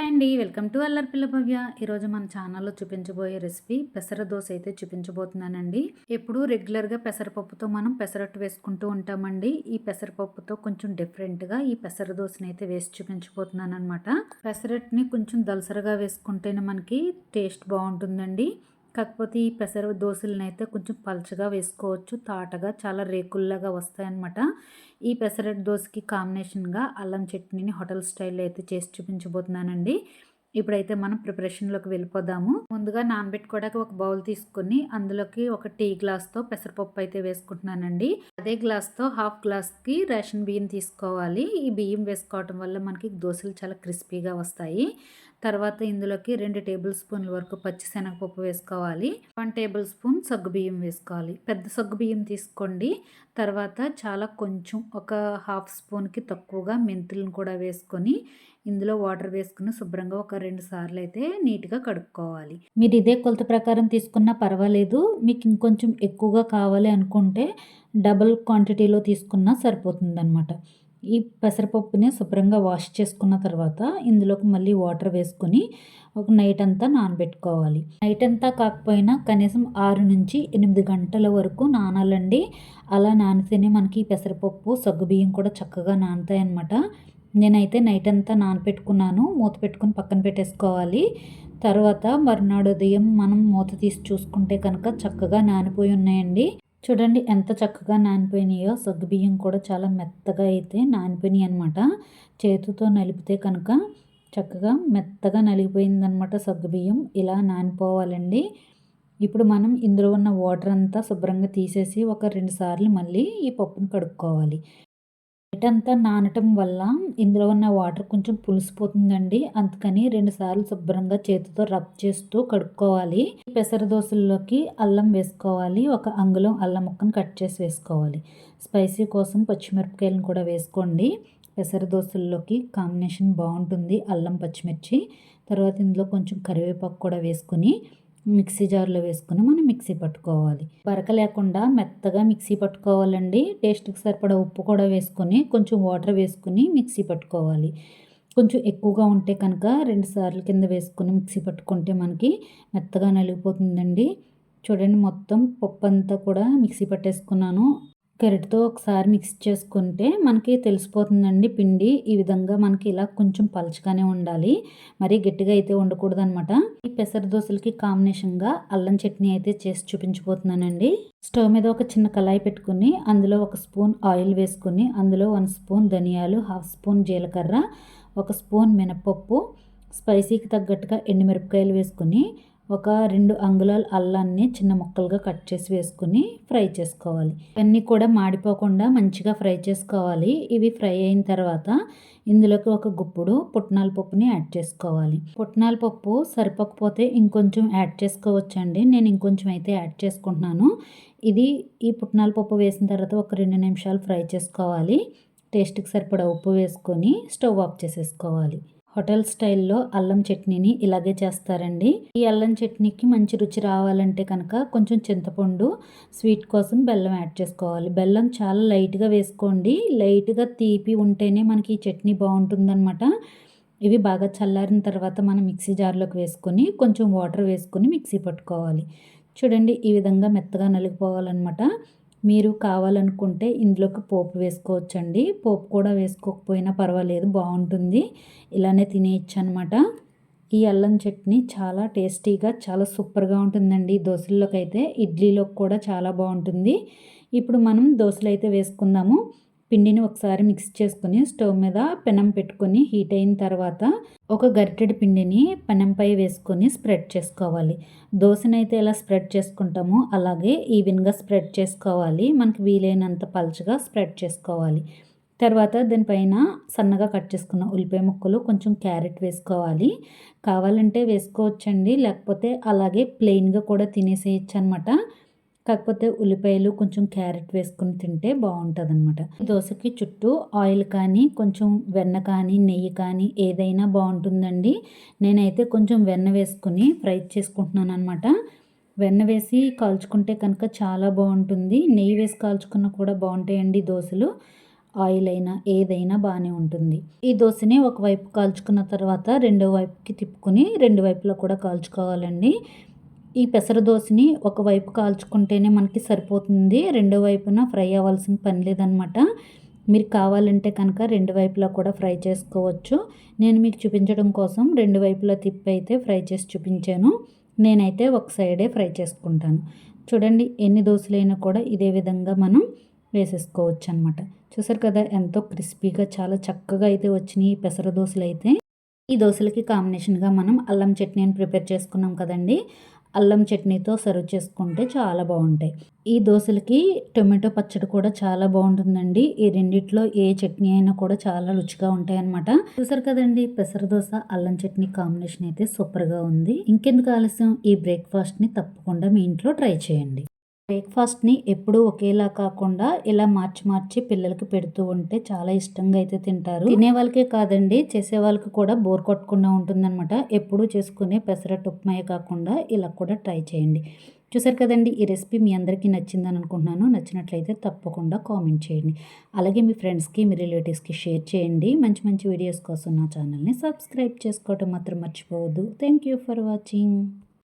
Hi అండి. Welcome to Allari పిల్ల భవ్య. ఈరోజు మన ఛానల్లో చూపించబోయే రెసిపీ పెసర దోశ అయితే చూపించబోతున్నానండి. ఎప్పుడూ రెగ్యులర్గా పెసరపప్పుతో మనం పెసరట్టు వేసుకుంటూ ఉంటామండి. ఈ పెసరపప్పుతో కొంచెం డిఫరెంట్గా ఈ పెసర దోశని అయితే వేసి చూపించబోతున్నాను అనమాట పెసరట్టుని కొంచెం దలసరగా వేసుకుంటేనే మనకి టేస్ట్ బాగుంటుందండి. కాకపోతే ఈ పెసర దోశలను అయితే కొంచెం పలచగా వేసుకోవచ్చు. తాటగా చాలా రేకుల్లాగా వస్తాయన్నమాట. ఈ పెసరట్ దోశకి కాంబినేషన్గా అల్లం చట్నీని హోటల్ స్టైల్లో అయితే చేసి చూపించబోతున్నానండి. ఇప్పుడైతే మనం ప్రిపరేషన్లోకి వెళ్ళిపోదాము. ముందుగా నానబెట్టుకోవడానికి ఒక బౌల్ తీసుకుని అందులోకి ఒక టీ గ్లాస్తో పెసరపప్పు అయితే వేసుకుంటున్నానండి. అదే గ్లాస్తో హాఫ్ గ్లాస్కి రేషన్ బియ్యం తీసుకోవాలి. ఈ బియ్యం వేసుకోవటం వల్ల మనకి దోశలు చాలా క్రిస్పీగా వస్తాయి. తర్వాత ఇందులోకి రెండు టేబుల్ స్పూన్ల వరకు పచ్చి శనగపప్పు వేసుకోవాలి. వన్ టేబుల్ స్పూన్ సగ్గు బియ్యం వేసుకోవాలి. పెద్ద సగ్గు బియ్యం తీసుకోండి. తర్వాత చాలా కొంచెం ఒక హాఫ్ స్పూన్కి తక్కువగా మెంతులను కూడా వేసుకొని ఇందులో వాటర్ వేసుకుని శుభ్రంగా ఒక రెండు సార్లు అయితే నీట్గా కడుక్కోవాలి. మీరు ఇదే కొలత ప్రకారం తీసుకున్నా పర్వాలేదు. మీకు ఇంకొంచెం ఎక్కువగా కావాలి అనుకుంటే డబుల్ క్వాంటిటీలో తీసుకున్నా సరిపోతుంది అనమాట ఈ పెసరపప్పుని శుభ్రంగా వాష్ చేసుకున్న తర్వాత ఇందులోకి మళ్ళీ వాటర్ వేసుకొని ఒక నైట్ అంతా నానబెట్టుకోవాలి. నైట్ అంతా కాకపోయినా కనీసం ఆరు నుంచి ఎనిమిది గంటల వరకు నానాలండి. అలా నానితేనే మనకి పెసరపప్పు సగ్గుబియ్యం కూడా చక్కగా నానుతాయి నేనైతే నైట్ అంతా నానపెట్టుకున్నాను మూత పెట్టుకుని పక్కన పెట్టేసుకోవాలి. తర్వాత మరునాడు ఉదయం మనం మూత తీసి చూసుకుంటే కనుక చక్కగా నానిపోయి ఉన్నాయండి. చూడండి ఎంత చక్కగా నానిపోయినాయో సగ్గుబియ్యం కూడా చాలా మెత్తగా అయితే నానిపోయినాయి అనమాట చేతితో నలిపితే కనుక చక్కగా మెత్తగా నలిగిపోయిందనమాట సగ్గుబియ్యం. ఇలా నానిపోవాలండి. ఇప్పుడు మనం ఇందులో ఉన్న వాటర్ అంతా శుభ్రంగా తీసేసి ఒక రెండు సార్లు మళ్ళీ ఈ పప్పును కడుక్కోవాలి. అంతా నానటం వల్ల ఇందులో ఉన్న వాటర్ కొంచెం పులిసిపోతుందండి. అందుకని రెండుసార్లు శుభ్రంగా చేతితో రబ్ చేస్తూ కడుక్కోవాలి. పెసర దోశల్లోకి అల్లం వేసుకోవాలి. ఒక అంగుళం అల్లం ముక్కను కట్ చేసి వేసుకోవాలి. స్పైసీ కోసం పచ్చిమిరపకాయలను కూడా వేసుకోండి. పెసర దోశల్లోకి కాంబినేషన్ బాగుంటుంది. అల్లం పచ్చిమిర్చి తర్వాత ఇందులో కొంచెం కరివేపాకు కూడా వేసుకొని మిక్సీ జార్లో వేసుకుని మనం మిక్సీ పట్టుకోవాలి. బరక లేకుండా మెత్తగా మిక్సీ పట్టుకోవాలండి. టేస్ట్కి సరిపడా ఉప్పు కూడా వేసుకొని కొంచెం వాటర్ వేసుకుని మిక్సీ పట్టుకోవాలి. కొంచెం ఎక్కువగా ఉంటే కనుక రెండు సార్లు కింద వేసుకుని మిక్సీ పట్టుకుంటే మనకి మెత్తగా నలిగిపోతుందండి. చూడండి మొత్తం పప్పు అంతా కూడా మిక్సీ పట్టేసుకున్నాను. గరిటతో ఒకసారి మిక్స్ చేసుకుంటే మనకి తెలిసిపోతుందండి పిండి. ఈ విధంగా మనకి ఇలా కొంచెం పలచగానే ఉండాలి. మరి గట్టిగా అయితే ఉండకూడదు అనమాట ఈ పెసర దోశలకి కాంబినేషన్గా అల్లం చట్నీ అయితే చేసి చూపించబోతున్నానండి. స్టవ్ మీద ఒక చిన్న కళాయి పెట్టుకుని అందులో ఒక స్పూన్ ఆయిల్ వేసుకుని అందులో వన్ స్పూన్ ధనియాలు హాఫ్ స్పూన్ జీలకర్ర ఒక స్పూన్ మినపప్పు స్పైసీకి తగ్గట్టుగా ఎండుమిరపకాయలు వేసుకుని ఒక రెండు అంగుళాల అల్లాన్ని చిన్న ముక్కలుగా కట్ చేసి వేసుకుని ఫ్రై చేసుకోవాలి. ఇవన్నీ కూడా మాడిపోకుండా మంచిగా ఫ్రై చేసుకోవాలి. ఇవి ఫ్రై అయిన తర్వాత ఇందులోకి ఒక గుప్పుడు పుట్నాల పప్పుని యాడ్ చేసుకోవాలి. పుట్నాల పప్పు సరిపోకపోతే ఇంకొంచెం యాడ్ చేసుకోవచ్చండి. నేను ఇంకొంచెం అయితే యాడ్ చేసుకుంటున్నాను. ఇది ఈ పుట్నాల పప్పు వేసిన తర్వాత ఒక రెండు నిమిషాలు ఫ్రై చేసుకోవాలి. టేస్ట్కి సరిపడా ఉప్పు వేసుకొని స్టవ్ ఆఫ్ చేసేసుకోవాలి. హోటల్ స్టైల్లో అల్లం చట్నీని ఇలాగే చేస్తారండి. ఈ అల్లం చట్నీకి మంచి రుచి రావాలంటే కనుక కొంచెం చింతపండు స్వీట్ కోసం బెల్లం యాడ్ చేసుకోవాలి. బెల్లం చాలా లైట్గా వేసుకోండి. లైట్గా తీపి ఉంటేనే మనకి ఈ చట్నీ బాగుంటుందన్నమాట. ఇవి బాగా చల్లారిన తర్వాత మనం మిక్సీ జార్లోకి వేసుకొని కొంచెం వాటర్ వేసుకొని మిక్సీ పట్టుకోవాలి. చూడండి ఈ విధంగా మెత్తగా నలిగిపోవాలన్నమాట. మీరు కావాలనుకుంటే ఇందులోకి పోపు వేసుకోవచ్చండి. పోపు కూడా వేసుకోకపోయినా పర్వాలేదు బాగుంటుంది. ఇలానే తినేయచ్చు అనమాట ఈ అల్లం చట్నీ చాలా టేస్టీగా చాలా సూపర్గా ఉంటుందండి. దోశల్లోకి అయితే ఇడ్లీలోకి కూడా చాలా బాగుంటుంది. ఇప్పుడు మనం దోశలు అయితే వేసుకుందాము. పిండిని ఒకసారి మిక్స్ చేసుకుని స్టవ్ మీద పెనం పెట్టుకొని హీట్ అయిన తర్వాత ఒక గరిటెడి పిండిని పెనంపై వేసుకొని స్ప్రెడ్ చేసుకోవాలి. దోశనైతే ఎలా స్ప్రెడ్ చేసుకుంటామో అలాగే ఈవెన్గా స్ప్రెడ్ చేసుకోవాలి. మనకి వీలైనంత పలచగా స్ప్రెడ్ చేసుకోవాలి. తర్వాత దీనిపైన సన్నగా కట్ చేసుకున్న ఉల్లిపాయ ముక్కలు కొంచెం క్యారెట్ వేసుకోవాలి. కావాలంటే వేసుకోవచ్చండి లేకపోతే అలాగే ప్లెయిన్గా కూడా తినేసేయచ్చు అనమాట కాకపోతే ఉల్లిపాయలు కొంచెం క్యారెట్ వేసుకుని తింటే బాగుంటుంది అనమాట దోశకి చుట్టూ ఆయిల్ కానీ కొంచెం వెన్న కానీ నెయ్యి కానీ ఏదైనా బాగుంటుందండి. నేనైతే కొంచెం వెన్న వేసుకుని ఫ్రై చేసుకుంటున్నాను అనమాట వెన్న వేసి కాల్చుకుంటే కనుక చాలా బాగుంటుంది. నెయ్యి వేసి కాల్చుకున్న కూడా బాగుంటాయండి దోశలు. ఆయిల్ అయినా ఏదైనా బాగానే ఉంటుంది. ఈ దోశని ఒకవైపు కాల్చుకున్న తర్వాత రెండో వైపుకి తిప్పుకొని రెండు వైపులో కూడా కాల్చుకోవాలండి. ఈ పెసర దోశని ఒకవైపు కాల్చుకుంటేనే మనకి సరిపోతుంది రెండో వైపున ఫ్రై అవ్వాల్సిన పని లేదనమాట. మీరు కావాలంటే కనుక రెండు వైపులా కూడా ఫ్రై చేసుకోవచ్చు. నేను మీకు చూపించడం కోసం రెండు వైపులా తిప్పి అయితే ఫ్రై చేసి చూపించాను. నేనైతే ఒక సైడే ఫ్రై చేసుకుంటాను. చూడండి ఎన్ని దోశలైనా కూడా ఇదే విధంగా మనం వేసేసుకోవచ్చు అనమాట చూసారు కదా ఎంతో క్రిస్పీగా చాలా చక్కగా అయితే వచ్చినాయి ఈ పెసర దోశలు అయితే ఈ దోశలకి కాంబినేషన్గా మనం అల్లం చట్నీని ప్రిపేర్ చేసుకున్నాం కదండి. అల్లం చట్నీతో సర్వ్ చేసుకుంటే చాలా బాగుంటాయి. ఈ దోశలకి టొమాటో పచ్చడి కూడా చాలా బాగుంటుందండి. ఈ రెండిట్లో ఏ చట్నీ అయినా కూడా చాలా రుచిగా ఉంటాయి అనమాట చూసారు కదండి పెసర దోశ అల్లం చట్నీ కాంబినేషన్ అయితే సూపర్గా ఉంది. ఇంకెందుకు ఆలస్యం? ఈ బ్రేక్ఫాస్ట్ని తప్పకుండా మీ ఇంట్లో ట్రై చేయండి. బ్రేక్ఫాస్ట్ని ఎప్పుడూ ఒకేలా కాకుండా ఇలా మార్చి మార్చి పిల్లలకి పెడుతూ ఉంటే చాలా ఇష్టంగా అయితే తింటారు. తినే వాళ్ళకే కాదండి చేసే వాళ్ళకి కూడా బోర్ కొట్టకుండా ఉంటుందన్నమాట. ఎప్పుడూ చేసుకునే పెసరట్ ఉప్మాయే కాకుండా ఇలా కూడా ట్రై చేయండి. చూసారు కదండి ఈ రెసిపీ మీ అందరికీ నచ్చిందని అనుకుంటున్నాను. నచ్చినట్లయితే తప్పకుండా కామెంట్ చేయండి. అలాగే మీ ఫ్రెండ్స్కి మీ రిలేటివ్స్కి షేర్ చేయండి. మంచి మంచి వీడియోస్ కోసం నా ఛానల్ని సబ్స్క్రైబ్ చేసుకోవటం మాత్రం మర్చిపోవద్దు. Thank you for watching.